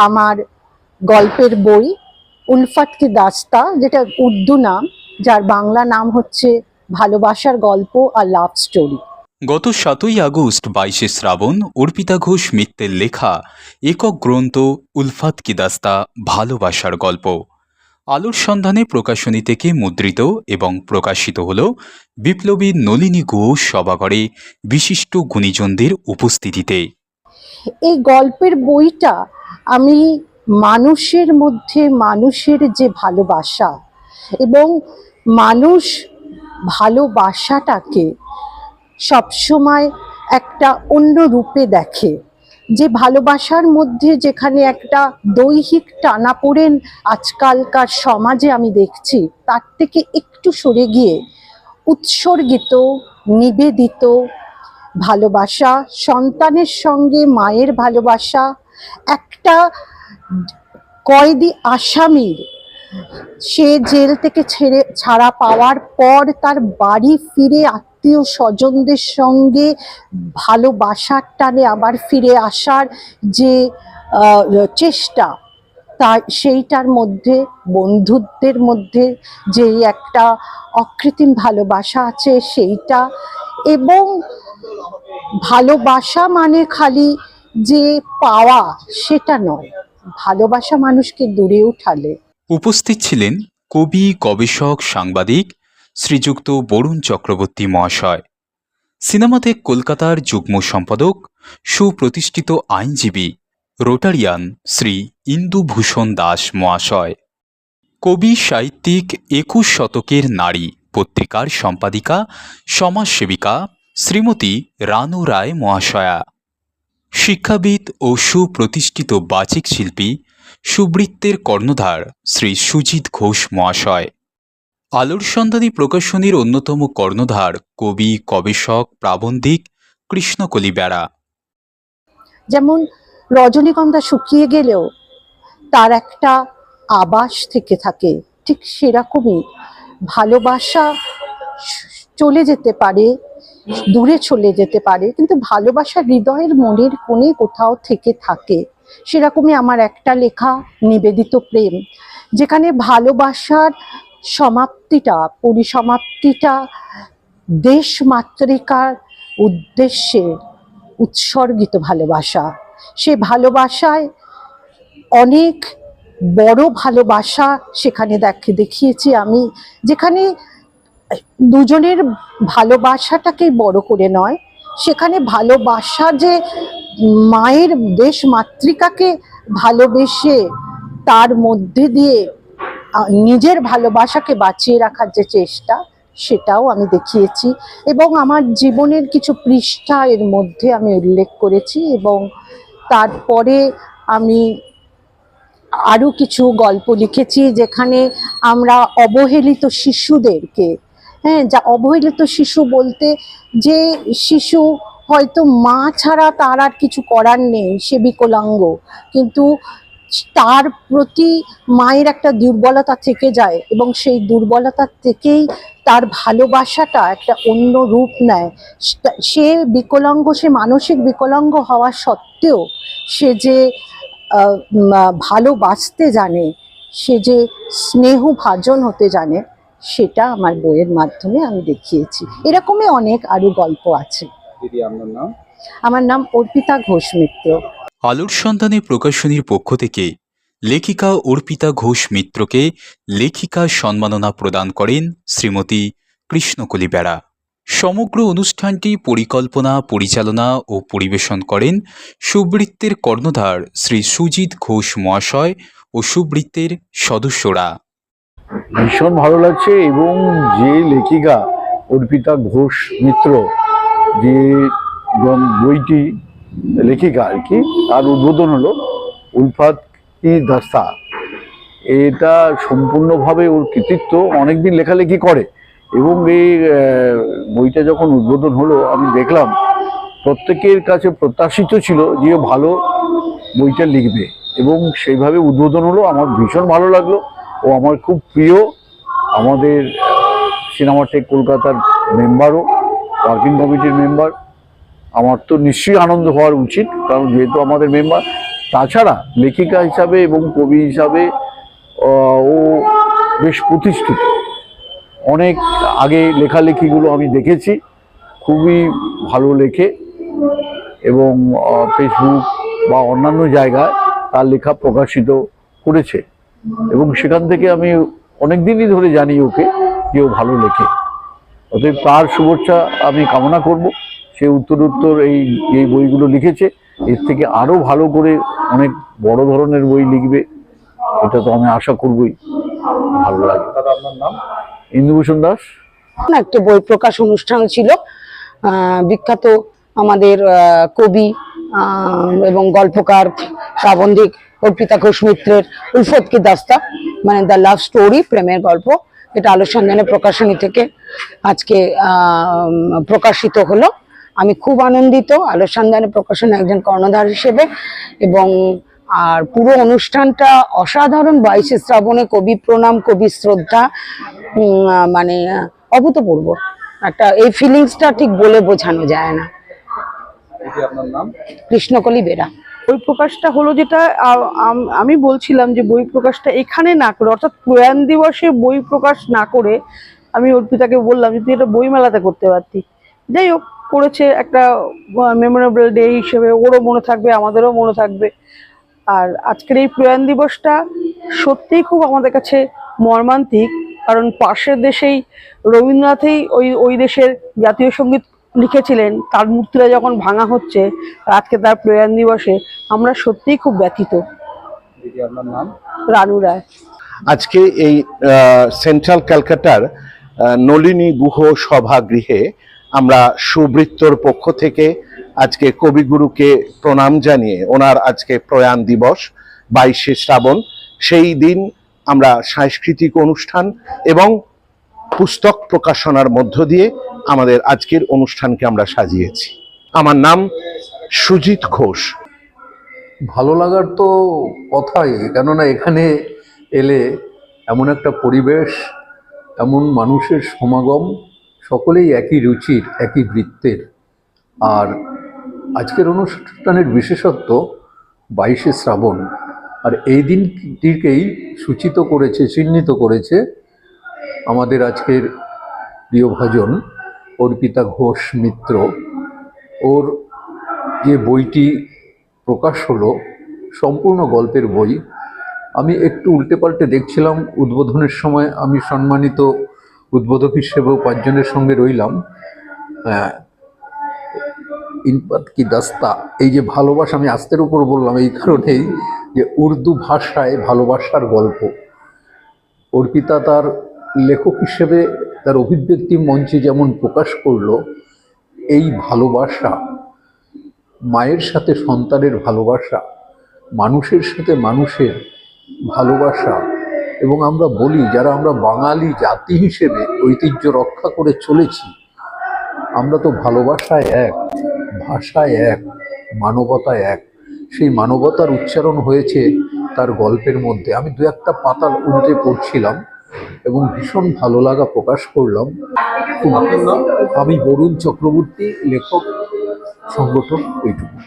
আমার গল্পের বই উলফাত কি দাস্তা যেটা উর্দু নাম যার বাংলা নাম হচ্ছে ভালোবাসার গল্প আর লাভ স্টোরি গত সাতই আগস্ট বাইশে শ্রাবণ অর্পিতা ঘোষ মিত্রের লেখা একক গ্রন্থ উলফাত কিদাস্তা ভালোবাসার গল্প। আলোর সন্ধানে প্রকাশনী থেকে মুদ্রিত এবং প্রকাশিত হল বিপ্লবী নলিনী ঘোষ সভাঘরে বিশিষ্ট গুণীজনদের উপস্থিতিতে। এই গল্পের বইটা আমি মানুষের মধ্যে মানুষের যে ভালোবাসা এবং মানুষ ভালোবাসাটাকে সবসময় একটা অন্য রূপে দেখে। যে ভালোবাসার মধ্যে যেখানে একটা দৈহিক টানাপোড়েন আজকালকার সমাজে আমি দেখছি, তার থেকে একটু সরে গিয়ে উৎসর্গিত, নিবেদিত ভালোবাসা, সন্তানের সঙ্গে মায়ের ভালোবাসা একটা কয়েদি আসামির, সে জেল থেকে ছেড়ে, ছাড়া পাওয়ার পর তার বাড়ি ফিরে আত্মীয় স্বজনদের সঙ্গে ভালোবাসার টানে আবার ফিরে আসার যে চেষ্টা তা সেইটার মধ্যে, বন্ধুত্বের মধ্যে যেই একটা অকৃত্রিম ভালোবাসা আছে সেইটা, এবং ভালোবাসা মানে খালি যে পাওয়া সেটা নয়, ভালোবাসা মানুষকে দূরে উঠালে। উপস্থিত ছিলেন কবি, গবেষক, সাংবাদিক, শ্রীযুক্ত বরুণ চক্রবর্তী মহাশয়। সিনেমাতে কলকাতার যুগ্ম সম্পাদক, সুপ্রতিষ্ঠিত আইনজীবী, রোটারিয়ান শ্রী ইন্দুভূষণ দাস মহাশয়। কবি, সাহিত্যিক, একুশ শতকের নারী পত্রিকার সম্পাদিকা, সমাজসেবিকা শ্রীমতী রানু রায় মহাশয়া। শিক্ষাবিদ ও সুপ্রতিষ্ঠিত বাচিক শিল্পী সুবৃত্তের কর্ণধার শ্রী সুজিত ঘোষ মহাশয়। আলোর সন্ধানী প্রকাশনীর অন্যতম কর্ণধার কবি, গবেষক, প্রাবন্ধিক কৃষ্ণকলি বেড়া। যেমন রজনীগন্ধা শুকিয়ে গেলেও তার একটা আবাস থেকে থাকে, ঠিক সেরকমই ভালোবাসা চলে যেতে পারে দূরে চলে যেতে পারে, কিন্তু ভালোবাসা হৃদয়ের মনের কোণে কোথাও থেকে থাকে। সেরকমই আমার একটা লেখা, নিবেদিত প্রেম, যেখানে ভালোবাসার সমাপ্তিটা, পরিসমাপ্তিটা দেশ মাতৃকার উদ্দেশ্যে উৎসর্গিত ভালোবাসা। সে ভালোবাসায় অনেক বড় ভালোবাসা সেখানে দেখে, দেখিয়েছি আমি, যেখানে দুজনের ভালোবাসাটাকে বড় করে নয়, সেখানে ভালোবাসা যে মায়ের দেশ মাতৃকাকে ভালোবেসে তার মধ্যে দিয়ে নিজের ভালোবাসাকে বাঁচিয়ে রাখার যে চেষ্টা, সেটাও আমি দেখিয়েছি। এবং আমার জীবনের কিছু পৃষ্ঠা এর মধ্যে আমি উল্লেখ করেছি এবং তারপরে আমি আরও কিছু গল্প লিখেছি যেখানে আমরা অবহেলিত শিশুদেরকে হ্যাঁ যা অবহেলিত শিশু বলতে যে শিশু হয়তো মা ছাড়া তার আর কিছু করার নেই, সে বিকলাঙ্গ। কিন্তু তার প্রতি মায়ের একটা দুর্বলতা থেকে যায় এবং সেই দুর্বলতা থেকেই তার ভালোবাসাটা একটা অন্য রূপ নেয়। সে- বিকলাঙ্গ, সে মানসিক বিকলাঙ্গ হওয়া সত্ত্বেও সে যে ভালোবাসতে জানে, সে যে স্নেহ ভাজন হতে জানে সেটা আমার বইয়ের মাধ্যমে আমি দেখিয়েছি। এরকমই অনেক আরও গল্প আছে। দিদি আপনার নাম? আমার নাম অর্পিতা ঘোষ মিত্র। আলোর সন্ধানে প্রকাশনীর পক্ষ থেকে লেখিকা অর্পিতা ঘোষ মিত্রকে লেখিকা সম্মাননা প্রদান করেন শ্রীমতী কৃষ্ণকলি বেড়া। সমগ্র অনুষ্ঠানটি পরিকল্পনা পরিচালনা ও পরিবেশন করেন সুবৃত্তের কর্ণধার শ্রী সুজিত ঘোষ মহাশয় ও সুবৃত্তের সদস্যরা। ভীষণ ভালো লাগছে এবং যে লেখিকা অর্পিতা ঘোষ মিত্র, যে বইটি লেখিকা আর কি, তার উদ্বোধন হলো উলফাত কি দাস্তা। এটা সম্পূর্ণভাবে ওর কৃতিত্ব, অনেকদিন লেখালেখি করে এবং এই বইটা যখন উদ্বোধন হলো, আমি দেখলাম প্রত্যেকের কাছে প্রত্যাশিত ছিল যে ভালো বইটা লিখবে এবং সেইভাবে উদ্বোধন হলো, আমার ভীষণ ভালো লাগল। ও আমার খুব প্রিয়। আমাদের সিনেমাটেক কলকাতার মেম্বারও ওয়ার্কিং কমিটির মেম্বার। আমার তো নিশ্চয়ই আনন্দ হওয়ার উচিত, কারণ যেহেতু আমাদের মেম্বার। তাছাড়া লেখিকা হিসাবে এবং কবি হিসাবে ও বেশ প্রতিষ্ঠিত। অনেক আগে লেখালেখিগুলো আমি দেখেছি, খুবই ভালো লেখে। এবং ফেসবুক বা অন্যান্য জায়গায় তার লেখা প্রকাশিত করেছে। এবং সেখান থেকে আমি অনেক দিনই ধরে জানি ওকে যে ও ভালো লেখে। অতএব তার শুভেচ্ছা আমি কামনা করব। সে উত্তরোত্তর এই এই বইগুলো লিখেছে। এর থেকে আরও ভালো করে অনেক বড় ধরনের বই লিখবে। এটা তো আমি আশা করবই। ভালো লাগে। ইন্দুভূষণ দাস। না, একটা বই প্রকাশ অনুষ্ঠান ছিল। বিখ্যাত আমাদের কবি এবং গল্পকার প্রাবন্ধিক অর্পিতা ঘোষ মিত্রের উলফত কি দাস্তা? মানে দ্য লাভ স্টোরি প্রেমের গল্প এটা আলোসন্ধানের প্রকাশনী থেকে আজকে প্রকাশিত হলো। আমি খুব আনন্দিত আলোসন্ধানে প্রকাশনী একজন কর্ণধার হিসেবে এবং আর পুরো অনুষ্ঠানটা অসাধারণ বাইশে শ্রাবণে কবি প্রণাম কবি শ্রদ্ধা মানে অভূতপূর্ব। একটা এই ফিলিংসটা ঠিক বলে বোঝানো যায় না। কৃষ্ণকলি বেরা। বই প্রকাশটা হলো যেটা আমি বলছিলাম যে বই প্রকাশটা এখানে না করে, অর্থাৎ প্রয়াণ দিবসে বই প্রকাশ না করে, আমি অর্পিতাকে বললাম যে তুই এটা বই মেলাতে করতে পারতি। যাই হোক, করেছে একটা মেমোরেবল ডে হিসেবে, ওরও মনে থাকবে, আমাদেরও মনে থাকবে। আর আজকের এই প্রয়াণ দিবসটা সত্যিই খুব আমাদের কাছে মর্মান্তিক, কারণ পাশের দেশেই রবীন্দ্রনাথই ওই ওই দেশের জাতীয় সংগীত লিখেছিলেন, তার মূর্তিটা যখন ভাঙা হচ্ছে আজকে তার প্রয়াণ দিবসে, আমরা সত্যিই খুব ব্যথিত। রানু রায়। আজকে এই সেন্ট্রাল ক্যালকাটার নলিনী গুহ সভাগৃহে আমরা সুবৃত্তর পক্ষ থেকে আজকে কবিগুরুকে প্রণাম জানিয়ে ওনার আজকে প্রয়াণ দিবস, বাইশে শ্রাবণ, সেই দিন আমরা সাংস্কৃতিক অনুষ্ঠান এবং পুস্তক প্রকাশনার মধ্য দিয়ে আমাদের আজকের অনুষ্ঠানকে আমরা সাজিয়েছি। আমার নাম সুজিত ঘোষ। ভালো লাগার তো কথাই, কেননা এখানে এলে এমন একটা পরিবেশ, এমন মানুষের সমাগম, সকলেই একই রুচির, একই বৃত্তের। আর আজকের অনুষ্ঠানের বিশেষত্ব, বাইশে শ্রাবণ। আর এই দিনটিকেই সূচিত করেছে, চিহ্নিত করেছে আমাদের আজকের প্রিয়ভাজন অর্পিতা ঘোষ মিত্র। ওর যে বইটি প্রকাশ হলো, সম্পূর্ণ গল্পের বই, আমি একটু উল্টে পাল্টে দেখছিলাম। উদ্বোধনের সময় আমি সম্মানিত উদ্বোধক হিসেবেও পাঁচজনের সঙ্গে রইলাম। হ্যাঁ ইনপাত কি দাস্তা? এই যে ভালোবাসা, আমি আস্তের উপর বললাম এই কারণেই যে উর্দু ভাষায় ভালোবাসার গল্প। অর্পিতা তার লেখক হিসেবে তার অভিব্যক্তি মঞ্চে যেমন প্রকাশ করল, এই ভালোবাসা, মায়ের সাথে সন্তানের ভালোবাসা, মানুষের সাথে মানুষের ভালোবাসা, এবং আমরা বলি যারা আমরা বাঙালি জাতি হিসেবে ঐতিহ্য রক্ষা করে চলেছি, আমরা তো ভালোবাসায় এক, ভাষায় এক, মানবতায় এক। সেই মানবতার উচ্চারণ হয়েছে তার গল্পের মধ্যে। আমি দু একটা পাতা উল্টে পড়ছিলাম। এবং ভীষণ ভালো লাগা প্রকাশ করলাম। আমি বরুণ চক্রবর্তী লেখক সংগঠন এইটুকু।